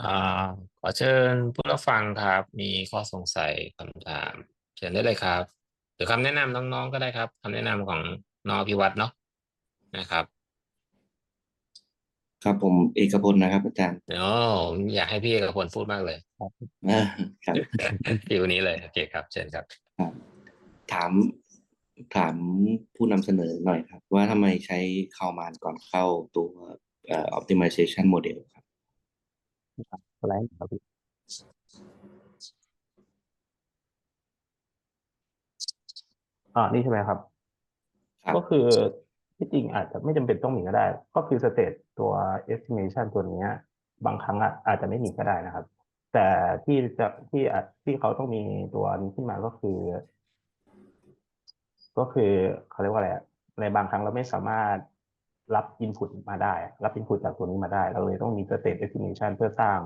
อ่าขอเชิญผู้รับฟังครับ มีข้อสงสัยคำถาม เชิญได้เลยครับ หรือคำแนะนำน้องๆก็ได้ครับคำแนะนำของน้องอภิวัตรเนาะนะครับครับผมเอกพลนะครับอาจารย์โอ้อยากให้พี่เอกพลพูดมากเลยอ่าครับ ฟิวนี้เลยโอเคครับเชิญครับ ครับ ถามถามผู้นำเสนอหน่อยครับ ว่าทำไมใช้คาวมานก่อนเข้าตัวเอ่อ optimization model ครับ สไลด์ครับพี่อ่านี่ใช่ไหมครับครับก็คือที่จริงอาจจะไม่จำเป็นต้องมีก็ได้ ก็คือสเตตตัว estimation ตัวเนี้ยบางครั้งอะอาจจะไม่มีก็ได้นะครับ แต่ที่จะที่อาจที่เขาต้องมีตัวนี้ขึ้นมาก็คือ ก็คือเขาเรียกว่าอะไรอะในบางครั้งเราไม่สามารถ รับ input มาได้ รับ input จากตัวนี้มาได้ เราเลยต้องมี state estimation เพื่อสร้าง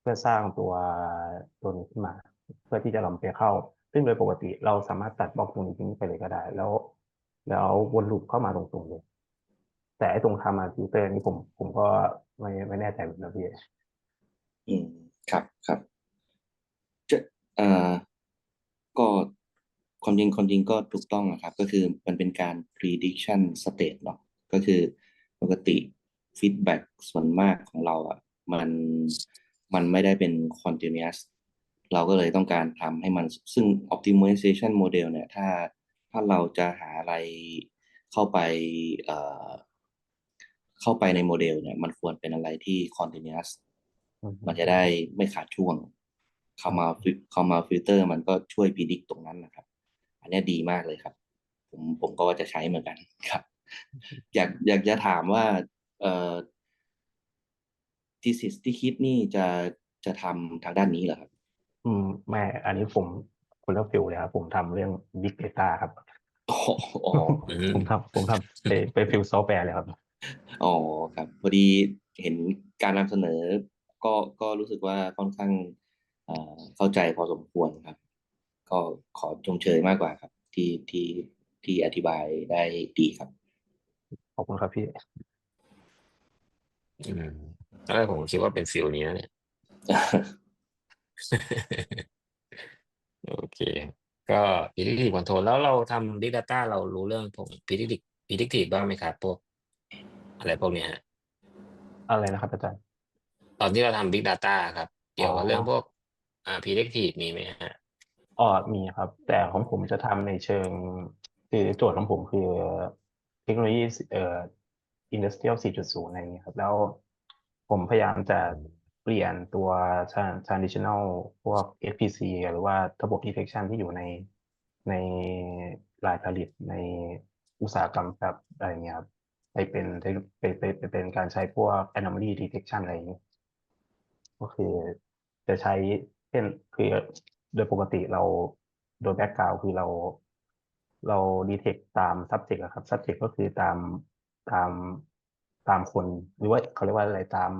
เพื่อสร้างตัวตัวนี้ขึ้นมา เพื่อที่จะนำไปเข้า ซึ่งโดยปกติเราสามารถตัดบล็อกตรงนี้ทิ้งไปเลยก็ได้ แล้ว แล้ววนลูปเข้ามาตรงๆเลย แต่ไอ้ตรงทำมาฟิลเตอร์นี่ผมผมก็ไม่ไม่แน่ใจเหมือนกันนะพี่อืมครับครับจะเอ่อก็ความจริงความจริงก็ถูกต้องนะครับ ก็คือมันเป็นการ prediction state เนาะ ก็คือปกติ feedback ส่วนมากของเราอะมันมันไม่ได้เป็น continuous เราก็เลยต้องการทำให้มันซึ่ง optimization model เนี่ย ถ้าถ้าเราจะหาอะไรเข้าไปเอ่อเข้าไปในโมเดลเนี่ย มันควรเป็นอะไรที่ continuous มันจะได้ไม่ขาดช่วง เข้ามาเข้ามาฟิลเตอร์มันก็ช่วยพิจิกตรงนั้นนะครับ อันเนี้ยดีมากเลยครับ ผมผมก็ว่าจะใช้เหมือนกันครับ อยากอยากจะถามว่า เอ่อทีสิสที่คิดนี่จะจะทำทางด้านนี้เหรอครับ อืมแม่อันนี้ผมคนละฟิลเลยครับผมทำเรื่อง Big Data ครับอ๋ออ๋ออืมผมทำผมทำไปไปฟิลซอฟต์แวร์เลยครับ อ๋อครับ พอดีเห็นการนำเสนอ ก็ก็รู้สึกว่าค่อนข้างเอ่อเข้าใจพอสมควรครับ ก็ขอชมเชยมากกว่าครับ ที่ที่ที่อธิบายได้ดีครับขอบ คุณครับพี่ อืมตอนแรกผมคิดว่าเป็นฟิลนี้นะเนี่ย โอเค ก็ predictive control แล้วเราทำ big data เรารู้เรื่องผม predictive predictive บ้างไหมครับ พวก อะไรพวกเนี้ยฮะอะไรนะครับอาจารย์ ตอนที่เราทำ big data ครับ เกี่ยวกับอ๋อเรื่องพวก อ่า predictive มีไหมฮะ อ๋อมีครับ แต่ของผมจะทำในเชิง คือโจทย์ของผมคือเทคโนโลยีเอ่อ industrial 4.0 อะไรอย่างเงี้ยครับ แล้วผมพยายามจะเปลี่ยนตัว traditional พวก SPC หรือว่าระบบ detection ที่อยู่ในในรายผลิตในอุตสาหกรรมแบบอะไรอย่างเงี้ยครับไปเป็นไปไปไปเป็นการใช้พวก anomaly detection อะไรอย่างเงี้ยก็คือจะใช้เช่นคือโดยปกติเราโดยแบ็กกราวคือเรา เราดีเทคตาม subject อะครับ subject ก็คือตามตามตามคน หรือว่าเขาเรียกว่าอะไรตาม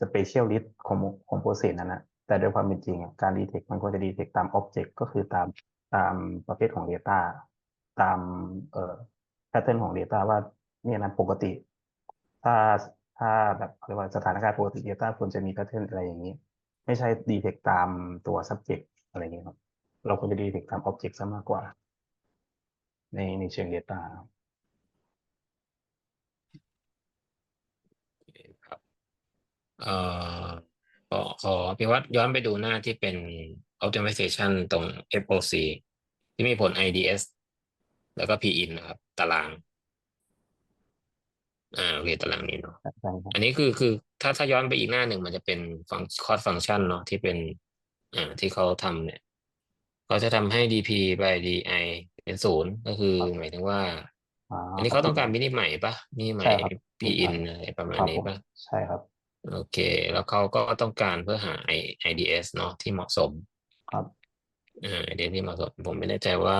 specialist ของของ process นั้นนะแต่โดยความเป็นจริงการดีเทคมันควรจะดีเทคตาม object ก็คือตามตามประเภทของ data ตามเอ่อ pattern ของ data ว่าเนี่ยนะปกติ ถ้าถ้าแบบเขาเรียกว่าสถานการณ์ปกติ data ควรจะมี pattern อะไรอย่างนี้ ไม่ใช่ดีเทคตามตัว subject อะไรอย่างเงี้ยครับ เราควรจะดีเทคตาม object ซะมากกว่า ในในเชิง data ครับครับเอ่อขอขอพี่วัดย้อนไปดูหน้าที่เป็น optimization ตรง FOC ที่มีผล IDS แล้วก็ Pin นะครับ ตาราง อ่าโอเคตารางนี้เนาะใช่ครับอันนี้คือคือถ้าถ้าย้อนไปอีกหน้าหนึ่งมันจะเป็นฟังคอร์สฟังก์ชันเนาะที่เป็น อ่าที่เขาทำเนี่ย เขาจะทำให้ DP by DI เป็นศูนย์ก็คือหมายถึงว่าอ่าอันนี้เขาต้องการมินิใหม่ปะมินิใหม่ ใช่ครับ P in อะไรประมาณครับนี้ผมปะใช่ครับ โอเค แล้วเขาก็ต้องการเพื่อหา I IDS เนาะที่เหมาะสมครับ อ่า IDS ที่เหมาะสม ผมไม่แน่ใจว่า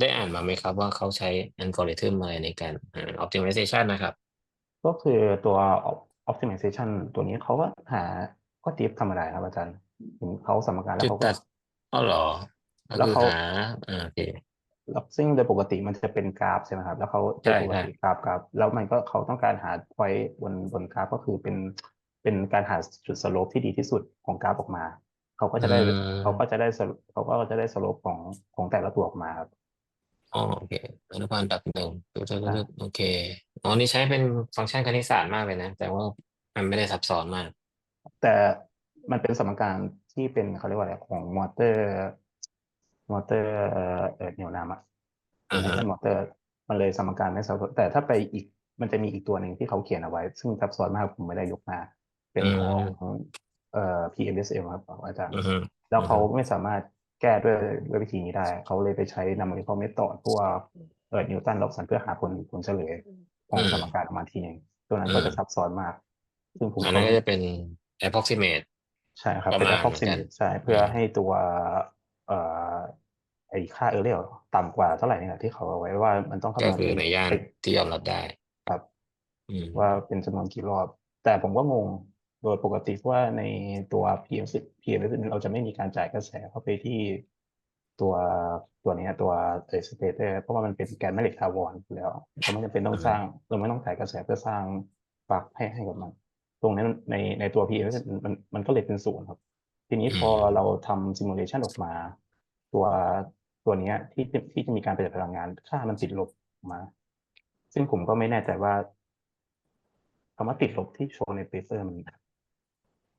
ได้อ่านมาไหมครับว่าเขาใช้อัลกอริทึมอะไรในการหา optimization นะครับ ก็คือตัว op- optimization ตัวนี้เขาก็หาก็ดิฟธรรมดาครับอาจารย์เห็นเขาสมการแล้วจุดเขาก็ตัดอ๋อเหรอก็ แล้วคือเขาหาอ่าโอเคแล้วซึ่งโดยปกติมันจะเป็นกราฟใช่ไหมครับ แล้วเขาโดใช่ยปกติใช่กราฟกราฟแล้วมันก็เขาต้องการหาไว้บนบนกราฟก็คือเป็นเป็นการหาจุดสโลปที่ดีที่สุดของกราฟออกมา เขาก็จะได้อืมเขาก็จะได้สโลเขาก็จะได้สโลปของของแต่ละตัวออกมาครับอ๋อโอเคอนุบาลอันดับหนึ่งตัวตัวอ่าโอเคอ๋อนี่ใช้เป็นฟังก์ชันคณิตศาสตร์มากเลยนะ แต่ว่ามันไม่ได้ซับซ้อนมาก แต่มันเป็นสมการที่เป็นเขาเรียกว่าอะไรของมอเตอร์ มอเตอร์เอ่อเอ่อเหนี่ยวนำอะอ่าฮะไม่ใช่มอเตอร์มันเลยสมการไม่ซับซ้อนแต่ถ้าไปอีกมันจะมีอีกตัวหนึ่งที่เขาเขียนเอาไว้ ซึ่งซับซ้อนมากผมไม่ได้ยกมา เป็นของเอ่อ PMSL ครับอาจารย์อือฮึแล้วอือฮึเขาไม่สามารถแก้ด้วยด้วยวิธีนี้ได้ เขาเลยไปใช้ numerical method พวกเอ่อนิวตันล็อกสันเพื่อหาผลผลเฉลยของสมการออกมาทีหนึงตัวนั้นก็จะซับซ้อนมาก ซึ่งผมอันนั้นก็จะเป็น approximate ใช่ครับประเป็นมาณ approximate เหมือนกันใช่เพื่ออืมให้ตัวเอ่อไอ้ ค่าเออร์เรลต่ำกว่าเท่าไหร่นี่แหละที่เขาเอาไว้ว่ามันต้องก็คำนวณคือในย่านติดที่ยอมรับได้ครับอืมว่าเป็นจำนวนกี่รอบ แต่ผมก็งงโดยปกติว่าในตัว PM 10 PM 10 เราจะไม่มีการจ่ายกระแสเข้าไปที่ตัวตัวเนี้ยตัวเอสเตเตอร์เพราะว่ามันเป็นแกนแม่เหล็กทาวรอยู่แล้วเราไม่จำเป็นต้องสร้าง เราไม่ต้องจ่ายกระแสเพื่อสร้างปลั๊กให้ให้กับมัน ตรงนั้นในในตัว PM 10มันมันก็เลยเป็นศูนย์ครับ ทีนี้พอเราทำซิมูเลชันออกมา ตัว ตัวเนี้ยที่ที่ที่จะมีการประหยัดพลังงาน ค่ามันติดลบออกมา ซึ่งผมก็ไม่แน่ใจว่าคำว่าติดลบที่โชว์ในเปเปอร์มัน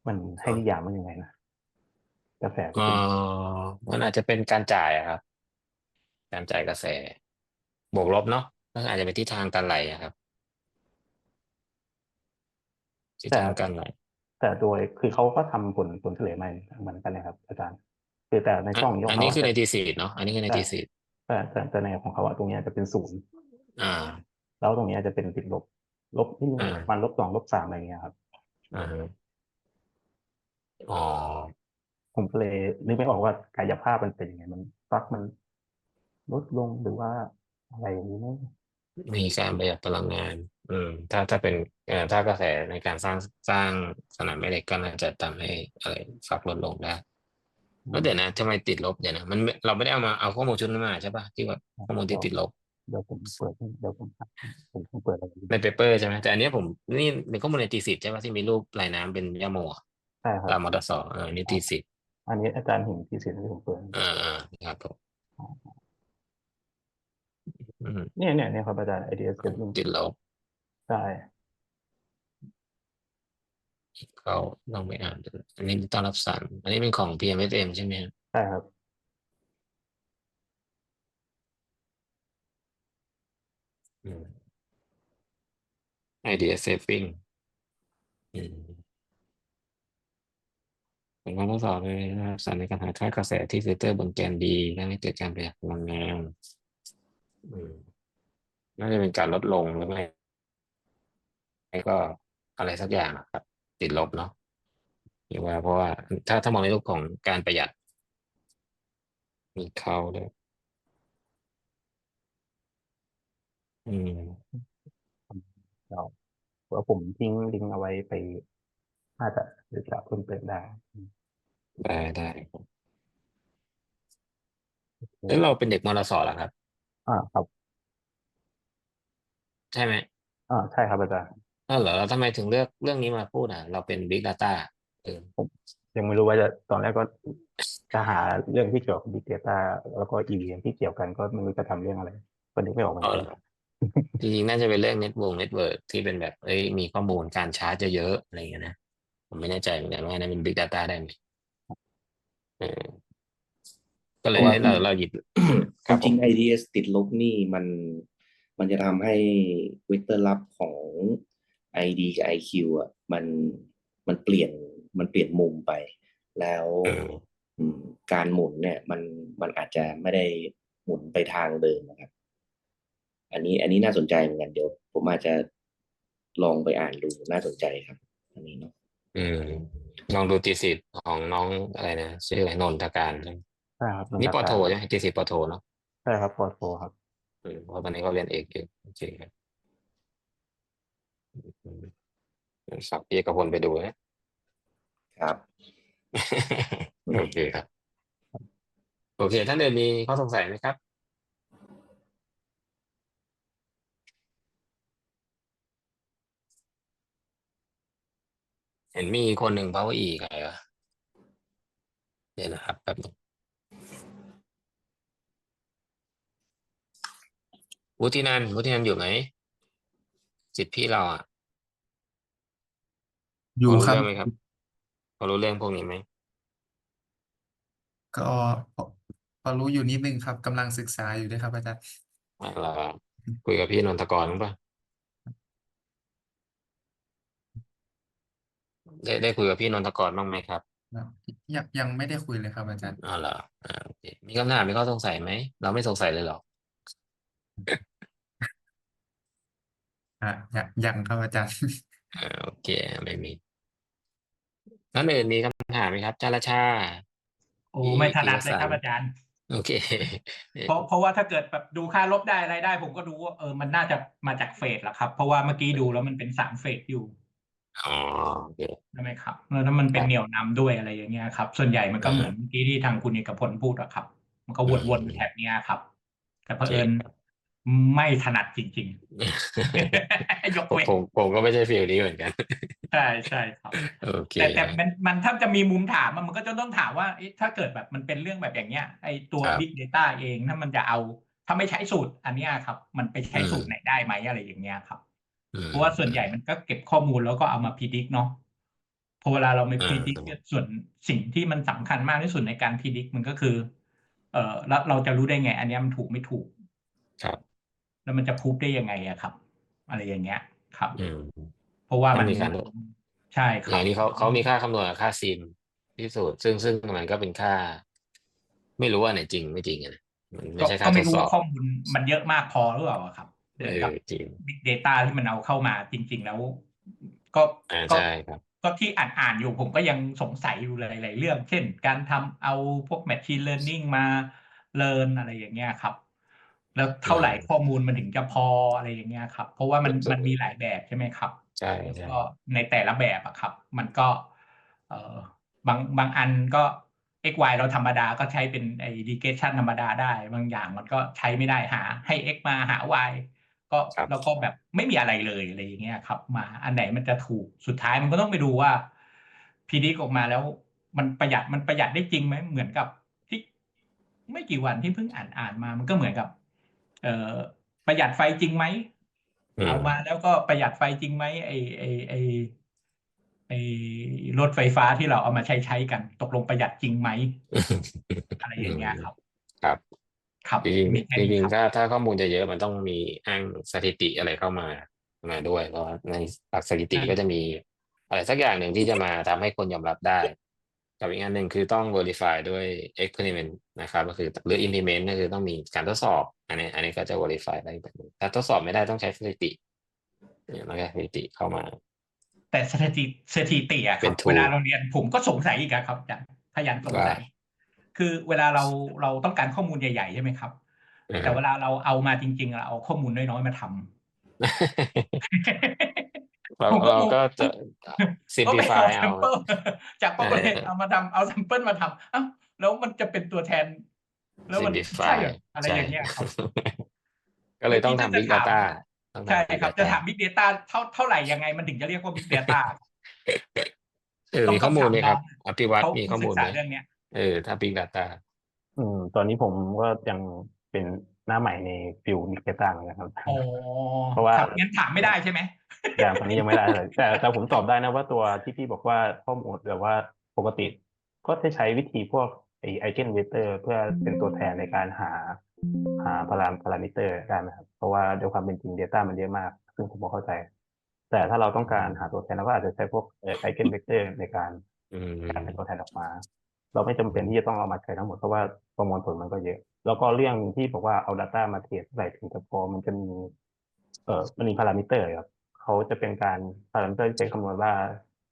มันให้นิยามมันยังไงนะกระแสที่เอ่เป็นอมันอาจจะเป็นการจ่ายอะครับ การจ่ายกระแส บวกลบเนาะก็อาจจะเป็นทิศทางการไหลอะครับทิศทางการไหลแต่โดยคือเขาก็ทำผลผลเฉลยมาเหมือนกันนะครับ อาจารย์ คือแต่ในช่องอันยกอันนี้เขาคือในจะทีสีเนาะอันนี้คือในใช่ทีสีแต่แต่แต่ในของเขาอะตรงเนี้ยจะเป็นศูนย์อ่า แล้วตรงเนี้ยจะเป็นติดลบ ลบที่อ่ามันลบสองลบสามอะไรเงี้ยครับอ่าฮะอ๋อผมก็เลยนึกไม่ออกว่ากายภาพมันเป็นยังไง มันปลั๊กมันลดลงหรือว่าอะไรอย่างนี้ไหมมีการประหยัดพลังงาน อืม ถ้าถ้าเป็นเอ่อถ้ากระแสในการสร้างสร้างสนามแม่เหล็กก็น่าจะทำให้อะไรฟักลดลงได้ แล้วเดี๋ยวนะทำไมติดลบเดี๋ยวนะมันไม่เราไม่ได้เอามาเอาข้อมูลชุดนั้นมาใช่ปะที่ว่าข้อมูลที่ติดลบเดี๋ยวผมเปิดให้เดี๋ยวผมผมผมเปิดอะไรในเปเปอร์ใช่ไหมแต่อันเนี้ยผมนี่เป็นข้อมูลในตีสิบใช่ปะที่มีรูปลายน้ำเป็นยาโมอะใช่ครับตามมอเตอร์สอเออนี่ตีสิบอันนี้อาจารย์เห็นที่เสียงที่ผมเปิดอ่าอ่าครับผมอืมเนี่ยเนี่ยเนี่ยครับอาจารย์ IDS เก็บลงติดลบใช่ เขาลองไปอ่านดูอันนี้ต้อนรับสารอันนี้เป็นของ PMSM ใช่ไหมครับใช่ครับอืม idea saving อืมเป็นการทดสอบเลยนะครับสารในการหาค่ากระแสที่ฟิลเตอร์บนแกนดีและไม่เกิดการประหยัดพลังงานอืมน่าจะเป็นการลดลงหรือไม่ไม่ก็อะไรสักอย่างนะครับ ติดลบเนาะหรือว่าเพราะว่าถ้าถ้ามองในรูปของการประหยัด มีเข้าด้วยอืมเดี๋ยวเดี๋ยวผมทิ้งลิงก์เอาไว้ไปน่าจะศึกษาเพิ่มเติมได้ได้ได้ครับแล้วเราเป็นเด็กมรสเหรอครับ อ่าครับ ใช่ไหมอ่าใช่ครับอาจารย์ เออเหรอเราทำไมถึงเลือกเรื่องนี้มาพูดอะ เราเป็น Big Data เออยังไม่รู้ว่าจะตอนแรกก็จะหาเรื่องที่เกี่ยวกับ Big Data แล้วก็ EVM ที่เกี่ยวกันก็ไม่รู้จะทำเรื่องอะไรก็นึกไม่ออกเหมือนเอากัเหรนอจริงๆน่าจะเป็นเรื่องเน็ตวงเน็ตเวิร์กที่เป็นแบบเอ้ยมีข้อมูลการชาร์จเยอะๆอะไรอย่างเงี้ยนะ ผมไม่แน่ใจเหมือนกันว่านั่นเป็น Big Data ได้ไหมเออก็เลยให้เราเราหยิบความจริง IDS ติดลบนี่มัน มันจะทำให้เวกเตอร์ลับของ ID กับ IQ อะมันมันเปลี่ยนมันเปลี่ยนมุมไป แล้วเอออืมการหมุนเนี่ยมันมันอาจจะไม่ได้หมุนไปทางเดิมนะครับ อันนี้อันนี้น่าสนใจเหมือนกันเดี๋ยวผมอาจจะลองไปอ่านดูน่าสนใจครับ อันนี้เนาะอืม ลองดูตีสิทธิ์ของน้องอะไรนะชื่ออะไรนนทการใช่ไหมใช่ครับนี่ปอโทใช่ไหมตีสิทธิ์ปอโทเนาะใช่ครับปอโทครับเออเพราะตอนนี้เขาเรียนเอกอยู่โอเคครับ อืมฝากพี่เอกพลไปดูนะ ครับ โอเคครับ โอเค ท่านเดินมีข้อสงสัยไหมครับ เห็นมีคนหนึ่ง power e ใครวะเดี๋ยวนะครับแป๊บนึงวุฒินันท์วุฒินันท์อยู่ไหมจิตพี่เราอะ อยู่พอรู้ครับเรื่องไหมครับพอรู้เรื่องพวกนี้ไหมก็พอพอรู้อยู่นิดนึงครับกำลังศึกษาอยู่ด้วยครับอาจารย์อ่าเราคุยกับพี่นนทกรบ้างปะได้ได้คุยกับพี่นนทกรบ้างไหมครับครับยังยังไม่ได้คุยเลยครับอาจารย์อ๋อเหรออ่าโอเคมีคำถามมีข้อสงสัยไหมเราไม่สงสัยเลยเหรออะยังยังครับอาจารย์ อ่าโอเคไม่มี นั่นอื่นมีคำถามไหมครับจารชา โอ้พี่ไม่ถนัดพีรเลยครับสารอาจารย์ โอเค เพราะเพราะว่าถ้าเกิดแบบดูค่าลบได้อะไรได้ ผมก็ดูว่าเออมันน่าจะมาจากเฟสแหละครับ เพราะว่าเมื่อกี้ดูแล้วมันเป็นสามเฟสอยู่อ๋อโอเคใช่ไหมครับแล้วถ้ามันเป็นครับเหนี่ยวนำด้วยอะไรอย่างเงี้ยครับ ส่วนใหญ่มันก็อืมเหมือนเมื่อกี้ที่ทางคุณเอกพลพูดอะครับ มันก็วนๆอยู่แถบเนี้ยครับ แต่เผอิญครับไม่ถนัดจริง ๆ ยกผมเว้นผมผมก็ไม่ใช่ฟิลนี้เหมือนกันใช่ใช่ครับโอเคแต่แต่มันมันถ้าจะมีมุมถามอะมันก็จะต้องถามว่าเอ๊ะถ้าเกิดแบบมันเป็นเรื่องแบบอย่างเงี้ยไอตัวครับ Big Data เองถ้ามันจะเอาถ้าไม่ใช้สูตรอันเนี้ยครับ มันไปใช้อืมสูตรไหนได้ไหมอะไรอย่างเงี้ยครับอืมเพราะว่าส่วนใหญ่มันก็เก็บข้อมูลแล้วก็เอามาพิจิกเนาะพอเวลาเราไปอ่าพิจิกส่วนสิ่งที่มันสำคัญมากที่สุดในการพิจิกมันก็คือ เออแล้วเราจะรู้ได้ไง อันเนี้ยมันถูกไม่ถูก ครับ แล้วมันจะพูดได้ยังไงอะครับ อะไรอย่างเงี้ย ครับอืม เพราะว่ามันต้องมีการใช่คอรับย่างนี้เขาเขามีค่าคำนวณกับค่าซิมที่สุดซึ่งซึ่งมันก็เป็นค่า ไม่รู้ว่าไหนจริงไม่จริงอะนะมันไม่ก็ใช่ก็ค่าทไม่ดรู้สอว่าบข้อมูลมันเยอะมากพอหรือเปล่าอะครับเหเอมือนกับอจริง Big Data ที่มันเอาเข้ามาจริง ๆ แล้ว ก็อ่าก็ ใช่ครับ ก็ที่อ่านอ่านอยู่ผมก็ยังสงสัยอยู่หลายๆเรื่อง เช่น การทำเอาพวก Machine Learning มาเรียนอะไรอย่างเงี้ยครับ แล้วเท่าไหร่อืมข้อมูลมันถึงจะพออะไรอย่างเงี้ยครับ เพราะว่ามันถูกมันมีหลายแบบใช่ไหมครับ ใช่แล้วใช่ก็ในแต่ละแบบอะครับ มันก็ เอ่อบางบางอันก็ x y เราธรรมดาก็ใช้เป็นไอ้ regression ธรรมดาได้ บางอย่างมันก็ใช้ไม่ได้หา ให้ x มาหา y ก็ครับแล้วก็แบบไม่มีอะไรเลยอะไรอย่างเงี้ยครับ มาอันไหนมันจะถูกสุดท้ายมันก็ต้องไปดูว่า predict ออกมาแล้ว มันประหยัดมันประหยัดได้จริงไหมเหมือนกับที่ไม่กี่วันที่เพิ่งอ่านอ่านมา มันก็เหมือนกับ เอ่อประหยัดไฟจริงไหมอืม เอามาแล้วก็ประหยัดไฟจริงไหมไอไอไอไอรถไฟฟ้าที่เราเอามาใช้ใช้กัน ตกลงประหยัดจริงไหมอะไรอย่างเงี้ยครับ ครับครับจริงมีแค่ๆจรินี้งครับๆถ้าถ้าข้อมูลจะเยอะมันต้องมีอ้างสถิติอะไรเข้ามามาด้วยเพราะว่าในหลักสถิติใช่ก็จะมีอะไรสักอย่างหนึ่งที่จะมาทำให้คนยอมรับได้ กับอีกอันหนึ่งคือต้อง verify ด้วย experiment นะครับก็คือหรือ implement ก็คือต้องมีการทดสอบ อันนี้ อันนี้ก็จะ verify ได้แบบหนึงถ้าทดสอบไม่ได้ต้องใช้สถิติเนี่ยมันก็สถิติเข้ามา แต่สถิติสถิติอะคเป็รับน tool เวลาเราเรียนผมก็สงสัยอีกอะครับอาจารย์พยานสงสัยว่าคือเวลาเราเราต้องการข้อมูลใหญ่ ๆ ใช่ไหมครับ แต่เวลาเราเอามาจริง ๆ เราเอาข้อมูลน้อยๆมาทำ เราผมก็เรางงก็จะก็ไป simplify เอาเอา sample จาก population เออเอามาทำเอา sample มาทำอ้าวแล้วมันจะเป็นตัวแทน แล้วมัน simplify ใช่เหรออะไรใช่อย่างเงี้ยครับ ก็เลยต้องทำ big เมื่อกี้ data จะต้องใช่ทำ big ครับจะ data ถาม big data เท่าเท่าไหร่ยังไงมันถึงจะเรียกว่า big data เออต้องมีข้อมูลไหมต้องถามครับน้องอภิวัตเขามีข้อมูศึลกไหษามเรื่องเนี้ย เออถ้า big data อืมตอนนี้ผมก็ยังเป็น หน้าใหม่ในฟิล Big Data เหมือนกันครับอ๋อเพราะว่าครับงั้นถามไม่ได้ใช่ไหมอย่างตอนนี้ยังไม่ได้เลยแต่แต่ผมตอบได้นะว่าตัวที่พี่บอกว่าข้อมูลแบบว่าปกติ ก็จะใช้วิธีพวกไอไอเจนเวเตอร์เพื่อเป็นตัวแทนในการหาหาพารามพารามิเตอร์ได้นะครับ เพราะว่าด้วยความเป็นจริง Data มันเยอะมาก ซึ่งผมก็เข้าใจ แต่ถ้าเราต้องการหาตัวแทนเราก็อาจจะใช้พวกไอเจนเวเตอร์ในการอืมการเป็นตัวแทนออกมา เราไม่จำเป็นที่จะต้องเอามาใช้ทั้งหมดเพราะว่าประมวลผลมันก็เยอะ แล้วก็เรื่องที่บอกว่าเอา Data มาเทรดเท่าไหร่ถึงจะพอมันจะมีเออมันมีพารามิเตอร์ครับเขาจะเป็นการพารามิเตอร์ที่ใช้คำนวณว่า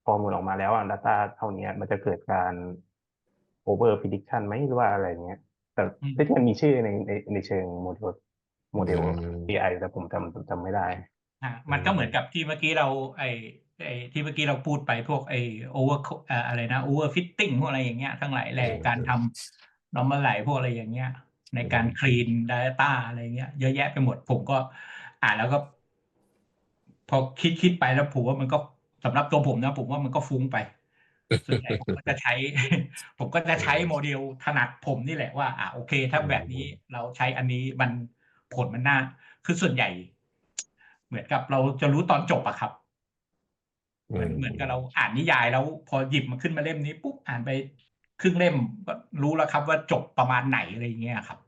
พอมูลออกมาแล้วอะ Data เท่านี้มันจะเกิดการ over prediction ไหมหรือว่าอะไรเงี้ย แต่อืมที่มันมีชื่อในในในเชิงโมเดลโมเดลอืม AI แต่ผมจำจำไม่ได้อะมันก็เหมือนกับที่เมื่อกี้เราไอ้ไอ้ที่เมื่อกี้เราพูดไปพวกไอ้ over เอ่ออะไรนะ over fitting พวกอะไรอย่างเงี้ยทั้งหลายแหล่อืมการทำ normal ไหลพวกอะไรอย่างเงี้ย ในการ clean data อะไรเงี้ยเยอะแยะไปหมด ผมก็อ่านแล้วก็ พอคิดคิดไปแล้วผมว่ามันก็สำหรับตัวผมนะ ผมว่ามันก็ฟุ้งไปส่วนใหญ่ผมก็จะใช้ ผมก็จะใช้โมเดลถนัดผมนี่แหละว่า อะโอเค ถ้าแบบนี้เราใช้อันนี้มันผลมันน่า คือส่วนใหญ่ เหมือนกับเราจะรู้ตอนจบอะครับ เหมือนเหมือนกับเราอ่านนิยายแล้ว พอหยิบมาขึ้นมาเล่มนี้ปุ๊บอ่านไป ครึ่งเล่มก็รู้แล้วครับว่าจบประมาณไหนอะไรอย่างเงี้ยครับ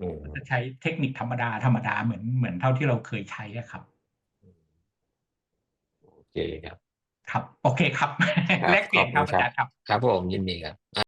อืมจะใช้เทคนิคธรรมดาธรรมดาเหมือนเหมือนเท่าที่เราเคยใช้อะครับโอเคครับ ครับ โอเคครับครับแลกเปลี่ยนครับขอบคุณอาครับจารย์ครับ ครับผมยินดีครับ